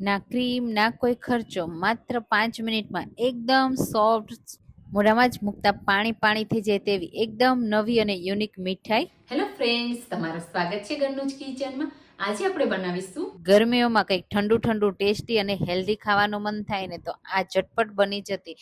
ના ક્રીમ ના કોઈ ખર્ચો માત્ર પાંચ મિનિટમાં એકદમ સોફ્ટ મોઢામાં જ મૂકતા પાણી પાણી થઈ જાય તેવી એકદમ નવી અને યુનિક મીઠાઈ. હેલો ફ્રેન્ડ્સ તમારું સ્વાગત છે ઘરનું જ કિચનમાં. આજે આપણે બનાવીશું ગરમીઓમાં કંઈક ઠંડુ ઠંડુ ટેસ્ટી અને હેલ્ધી ખાવાનું મન થાય ને તો આ ઝટપટ બની જતી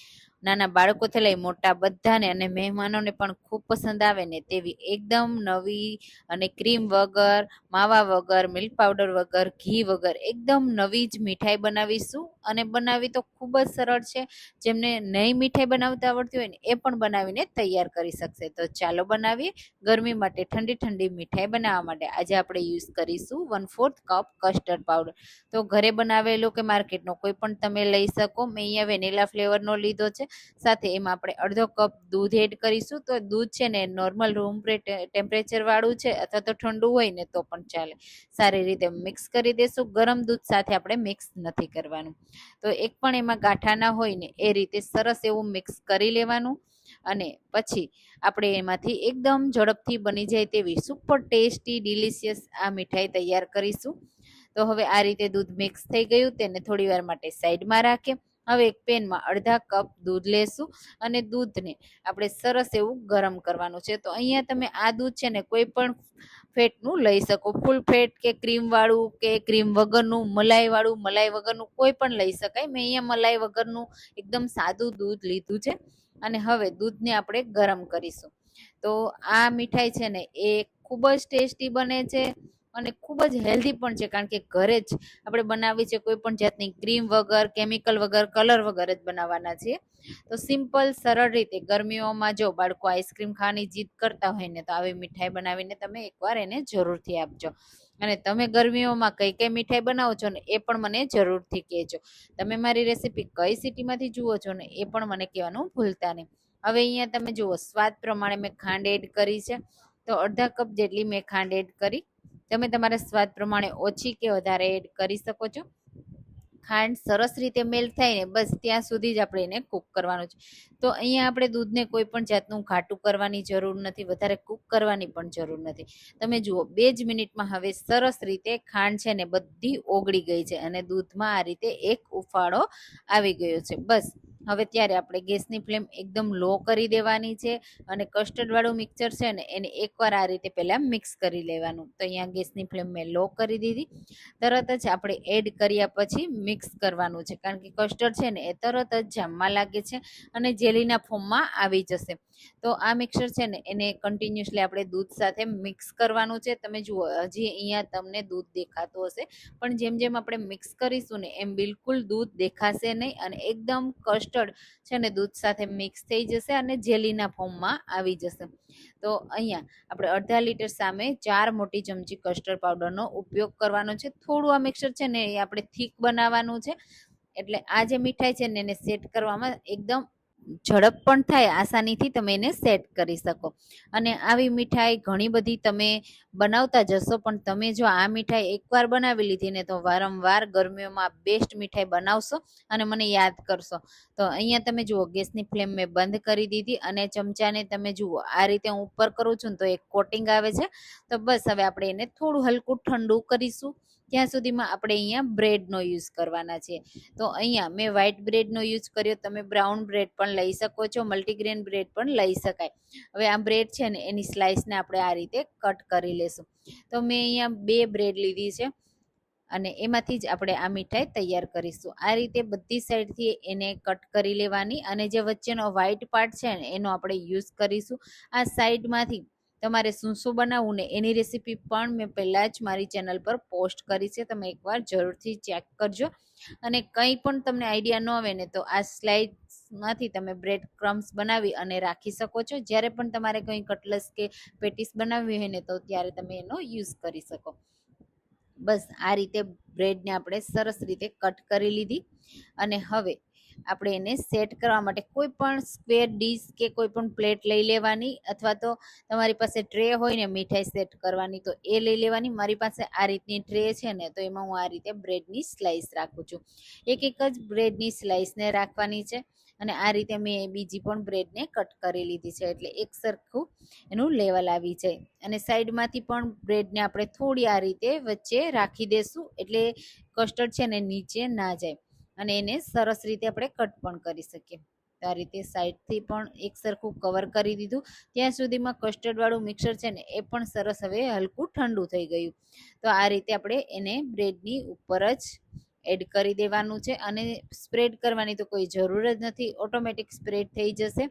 નાના બાળકોથી લઈ મોટા બધાને અને મહેમાનોને પણ ખૂબ પસંદ આવે ને તેવી એકદમ નવી અને ક્રીમ વગર, માવા વગર, મિલ્ક પાવડર વગર, ઘી વગર એકદમ નવી જ મીઠાઈ બનાવીશું. અને બનાવી તો ખૂબ જ સરળ છે. જેમને નહીં મીઠાઈ બનાવતા આવડતી હોય ને એ પણ બનાવીને તૈયાર કરી શકશે. તો ચાલો બનાવીએ. ગરમી માટે ઠંડી ઠંડી મીઠાઈ બનાવવા માટે આજે આપણે યુઝ કરીશું one fourth cup custard powder. તો ઘરે બનાવેલો કે માર્કેટનો કોઈ પણ તમે લઈ શકો. મેં અહીંયા વેનીલા ફ્લેવરનો લીધો છે. સાથે એમાં આપણે અડધો કપ દૂધ એડ કરીશું. તો દૂધ છે ને નોર્મલ રૂમ ટેમ્પરેચર વાળું છે અથવા તો ઠંડુ હોય ને તો પણ ચાલે. સારી રીતે મિક્સ કરી દેશું. ગરમ દૂધ સાથે આપણે મિક્સ નથી કરવાનું. તો એક પણ એમાં ગાંઠા ના હોય ને એ રીતે સરસ એવું મિક્સ કરી લેવાનું. અને પછી આપણે એમાંથી એકદમ ઝડપથી બની જાય તેવી સુપર ટેસ્ટી ડિલિશિયસ આ મીઠાઈ તૈયાર કરીશું. તો હવે આ રીતે દૂધ મિક્સ થઈ ગયું. તેને થોડી વાર માટે સાઈડમાં રાખીએ. હવે એક પેનમાં અડધા કપ દૂધ લેશું અને દૂધને આપણે સરસ એવું ગરમ કરવાનું છે. તો અહીંયા તમે આ દૂધ છે ને કોઈ પણ ફેટનું લઈ શકો. ફૂલ ફેટ કે ક્રીમવાળું કે ક્રીમ વગરનું મલાઈવાળું મલાઈ વગરનું કોઈ પણ લઈ શકાય. મેં અહીંયા મલાઈ વગરનું એકદમ સાદું દૂધ લીધું છે અને હવે દૂધને આપણે ગરમ કરીશું. તો આ મીઠાઈ છે ને એ ખૂબ જ ટેસ્ટી બને છે. અને ખૂબ જ હેલ્ધી પણ છે, કારણ કે ઘરે જ આપણે બનાવી છે કોઈ પણ જાતની ક્રીમ વગર કેમિકલ વગર કલર વગર જ બનાવવાના છીએ. તો સિમ્પલ સરળ રીતે ગરમીઓમાં જો બાળકો આઈસ્ક્રીમ ખાવાની જીદ કરતા હોય ને, તો આવી મીઠાઈ બનાવીને તમે એકવાર એને જરૂરથી આપજો. અને તમે ગરમીઓમાં કઈ કઈ મીઠાઈ બનાવો છો ને, એ પણ મને જરૂરથી કહેજો. તમે મારી રેસીપી કઈ સિટીમાંથી જુઓ છો ને, એ પણ મને કહેવાનું ભૂલતા નહીં. હવે અહીંયા તમે જુઓ, સ્વાદ પ્રમાણે મેં ખાંડ એડ કરી છે. તો અડધા કપ જેટલી મેં ખાંડ એડ કરી. તમે તમારા સ્વાદ પ્રમાણે ઓછી કે વધારે એડ કરી શકો છો. ખાંડ સરસ રીતે મેલ્ટ થાય ને બસ ત્યાં સુધી જ આપણે એને કૂક કરવાનું છે. તો અહીંયા આપણે દૂધને કોઈ પણ જાતનું ઘાટું કરવાની જરૂર નથી, વધારે કૂક કરવાની પણ જરૂર નથી. તમે જુઓ, બે જ મિનિટમાં હવે સરસ રીતે ખાંડ છે ને બધી ઓગળી ગઈ છે અને દૂધમાં આ રીતે એક ઉફાળો આવી ગયો છે. બસ હવે ત્યારે આપણે ગેસની ફ્લેમ એકદમ લો કરી દેવાની છે અને કસ્ટર્ડવાળું મિક્સર છે ને એને એકવાર આ રીતે પહેલાં મિક્સ કરી લેવાનું. તો અહીંયા ગેસની ફ્લેમ મેં લો કરી દીધી. તરત જ આપણે એડ કર્યા પછી મિક્સ કરવાનું છે. કારણ કે કસ્ટર્ડ છે ને એ તરત જ જામવા લાગે છે અને જેલીના ફોર્મમાં આવી જશે. તો આ મિક્સર છે ને એને કન્ટિન્યુઅસલી આપણે દૂધ સાથે મિક્સ કરવાનું છે. તમે જુઓ, હજી અહીંયા તમને દૂધ દેખાતું હશે. પણ જેમ જેમ આપણે મિક્સ કરીશું ને એમ બિલકુલ દૂધ દેખાશે નહીં અને એકદમ કસ્ટર્ડ છે ને દૂધ સાથે મિક્સ થઈ જશે અને જેલીના ફોર્મમાં આવી જશે. તો અહીંયા આપણે અડધા લીટર સામે ચાર મોટી ચમચી કસ્ટર્ડ પાવડરનો ઉપયોગ કરવાનો છે. થોડું આ મિક્સર છે ને એ આપણે થીક બનાવવાનું છે. એટલે આ જે મીઠાઈ છે ને એને સેટ કરવામાં એકદમ ઝડપ પણ થાય આસાનીથી તમે એને સેટ કરી શકો. અને આવી મીઠાઈ ઘણી બધી તમે બનાવતા જશો, પણ તમે જો આ મીઠાઈ એકવાર બનાવી લીધી ને તો વારંવાર ગરમીઓમાં બેસ્ટ મીઠાઈ બનાવશો અને મને યાદ કરશો. તો અહીંયા તમે જુઓ, ગેસની ફ્લેમ મેં બંધ કરી દીધી અને ચમચાને તમે જુઓ, આ રીતે હું ઉપર કરું છું ને તો એક કોટિંગ આવે છે. તો બસ હવે આપણે એને થોડું હલકું ઠંડુ કરીશું. ત્યાં સુધીમાં આપણે અહીંયા બ્રેડનો યુઝ કરવાના છે. તો અહીંયા મેં વ્હાઈટ બ્રેડનો યુઝ કર્યો, તમે બ્રાઉન બ્રેડ પણ લઈ શકો છો, મલ્ટીગ્રેન બ્રેડ પણ લઈ શકાય. હવે આ બ્રેડ છે ને, એની સ્લાઇસને આપણે આ રીતે કટ કરી લેશું. તો મેં અહીંયા બે બ્રેડ લીધી છે અને એમાંથી જ આપણે આ મીઠાઈ તૈયાર કરીશું. આ રીતે બધી સાઈડથી એને કટ કરી લેવાની અને જે વચ્ચેનો વ્હાઈટ પાર્ટ છે ને, એનો આપણે યુઝ કરીશું. આ સાઈડમાંથી તમારે શું શું બનાવવું ને એની રેસીપી પણ મેં પહેલાં જ મારી ચેનલ પર પોસ્ટ કરી છે. તમે એકવાર જરૂરથી ચેક કરજો. અને કંઈ પણ તમને આઈડિયા ન આવે ને તો આ સ્લાઇડ્સમાંથી તમે બ્રેડ ક્રમ્સ બનાવી અને રાખી શકો છો. જ્યારે પણ તમારે કંઈ કટલસ કે પેટીસ બનાવવી હોય ને તો ત્યારે તમે એનો યુઝ કરી શકો. બસ આ રીતે બ્રેડને આપણે સરસ રીતે કટ કરી લીધી. અને હવે આપણે એને સેટ કરવા માટે કોઈ પણ સ્ક્વેર ડીશ કે કોઈ પણ પ્લેટ લઈ લેવાની અથવા તો તમારી પાસે ટ્રે હોય ને મીઠાઈ સેટ કરવાની, તો એ લઈ લેવાની. મારી પાસે આ રીતની ટ્રે છે ને, તો એમાં હું આ રીતે બ્રેડની સ્લાઇસ રાખું છું. એક એક જ બ્રેડની સ્લાઇસને રાખવાની છે અને આ રીતે મેં બીજી પણ બ્રેડને કટ કરી લીધી છે, એટલે એક સરખું એનું લેવલ આવી જાય. અને સાઈડમાંથી પણ બ્રેડને આપણે થોડી આ રીતે વચ્ચે રાખી દેશું, એટલે કસ્ટર્ડ છે ને નીચે ના જાય. અને એને સરસ રીતે આપણે કટ પણ કરી શકીએ. તો આ રીતે સાઈડથી પણ એક સરખું કવર કરી દીધું. ત્યાં સુધીમાં કસ્ટર્ડવાળું મિક્સર છે ને, એ પણ સરસ હવે હલકું ઠંડુ થઈ ગયું. તો આ રીતે આપણે એને બ્રેડની ઉપર જ એડ કરી દેવાનું છે અને સ્પ્રેડ કરવાની તો કોઈ જરૂર જ નથી. ઓટોમેટિક સ્પ્રેડ થઈ જશે.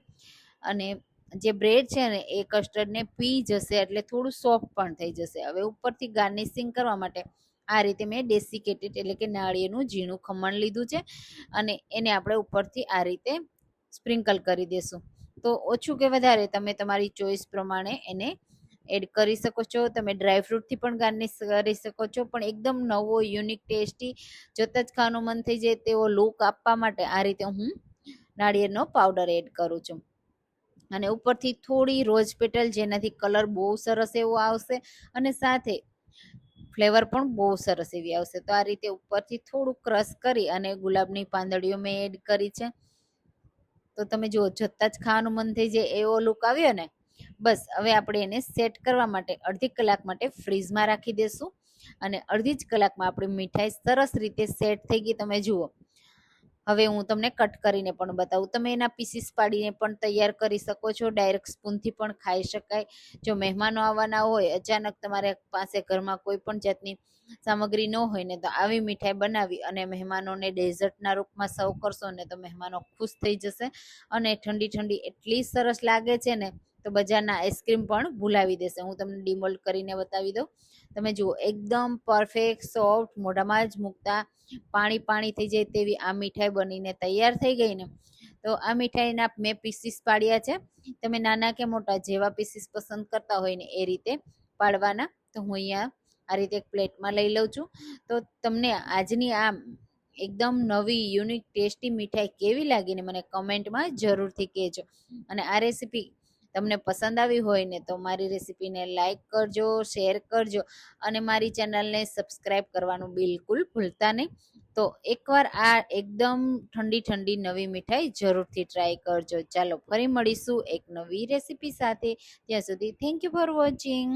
અને જે બ્રેડ છે ને, એ કસ્ટર્ડને પી જશે એટલે થોડું સોફ્ટ પણ થઈ જશે. હવે ઉપરથી ગાર્નિશિંગ કરવા માટે આ રીતે મેં ડેસિકેટેડ એટલે કે નાળિયેરનું ઝીણું ખમણ લીધું છે અને એને આપણે ઉપરથી આ રીતે સ્પ્રિંકલ કરી દેશું. તો ઓછું કે વધારે તમે તમારી ચોઈસ પ્રમાણે એને એડ કરી શકો છો. તમે ડ્રાયફ્રૂટથી પણ ગાર્નિશ કરી શકો છો. પણ એકદમ નવો, યુનિક, ટેસ્ટી જોતાં જ ખાવાનું મન થઈ જાય તેવો લુક આપવા માટે આ રીતે હું નાળિયેરનો પાવડર એડ કરું છું. અને ઉપરથી થોડી રોજ પેટલ જેનાથી કલર બહુ સરસ એવો આવશે અને સાથે ફ્લેવર પણ બહુ સરસ એવી આવશે. તો આ રીતે ઉપરથી થોડું ક્રશ કરી અને ગુલાબની પાંદડીઓ મેં એડ કરી છે. તો તમે જુઓ, જતાં જ ખાવાનું મન થઈ જાય એવો લુક આવ્યો ને, બસ હવે આપણે એને સેટ કરવા માટે અડધી કલાક માટે ફ્રીજમાં રાખી દેશું. અને અડધી જ કલાકમાં આપણી મીઠાઈ સરસ રીતે સેટ થઈ ગઈ. તમે જુઓ હવે હું તમને કટ કરીને પણ બતાવું. તમે એના પીસીસ પાડીને પણ તૈયાર કરી શકો છો. ડાયરેક્ટ સ્પૂનથી પણ ખાઈ શકાય. જો મહેમાનો આવવાના હોય, અચાનક તમારે પાસે ઘરમાં કોઈ પણ જાતની સામગ્રી ન હોય ને તો આવી મીઠાઈ બનાવી અને મહેમાનોને ડેઝર્ટના રૂપમાં સર્વ કરશો ને તો મહેમાનો ખુશ થઈ જશે અને ઠંડી ઠંડી એટલી સરસ લાગે છે ને તો બજારના આઈસ્ક્રીમ પણ ભૂલાવી દેશે. હું તમને ડિમોલ્ડ કરીને બતાવી દઉં. તમે જુઓ, એકદમ પરફેક્ટ સોફ્ટ મોઢામાં જ મૂકતા, પાણી પાણી થઈ જાય તેવી આ મીઠાઈ બનીને તૈયાર થઈ ગઈ ને. તો આ મીઠાઈના મેં પીસીસ પાડ્યા છે. તમે નાના કે મોટા જેવા પીસીસ પસંદ કરતા હોય ને એ રીતે પાડવાના, તો હું અહીંયા આ રીતે એક પ્લેટમાં લઈ લઉં છું. તો તમને આજની આ એકદમ નવી યુનિક ટેસ્ટી મીઠાઈ કેવી લાગીને મને કમેન્ટમાં જરૂરથી કહેજો. અને આ રેસીપી તમને પસંદ આવી હોય ને તો મારી રેસીપીને લાઇક કરજો, શેર કરજો અને મારી ચેનલને સબસ્ક્રાઈબ કરવાનું બિલકુલ ભૂલતા નહીં. તો એકવાર આ એકદમ ઠંડી ઠંડી નવી મીઠાઈ જરૂરથી ટ્રાય કરજો. ચાલો ફરી મળીશું એક નવી રેસીપી સાથે. ત્યાં સુધી થેન્ક યુ ફોર વોચિંગ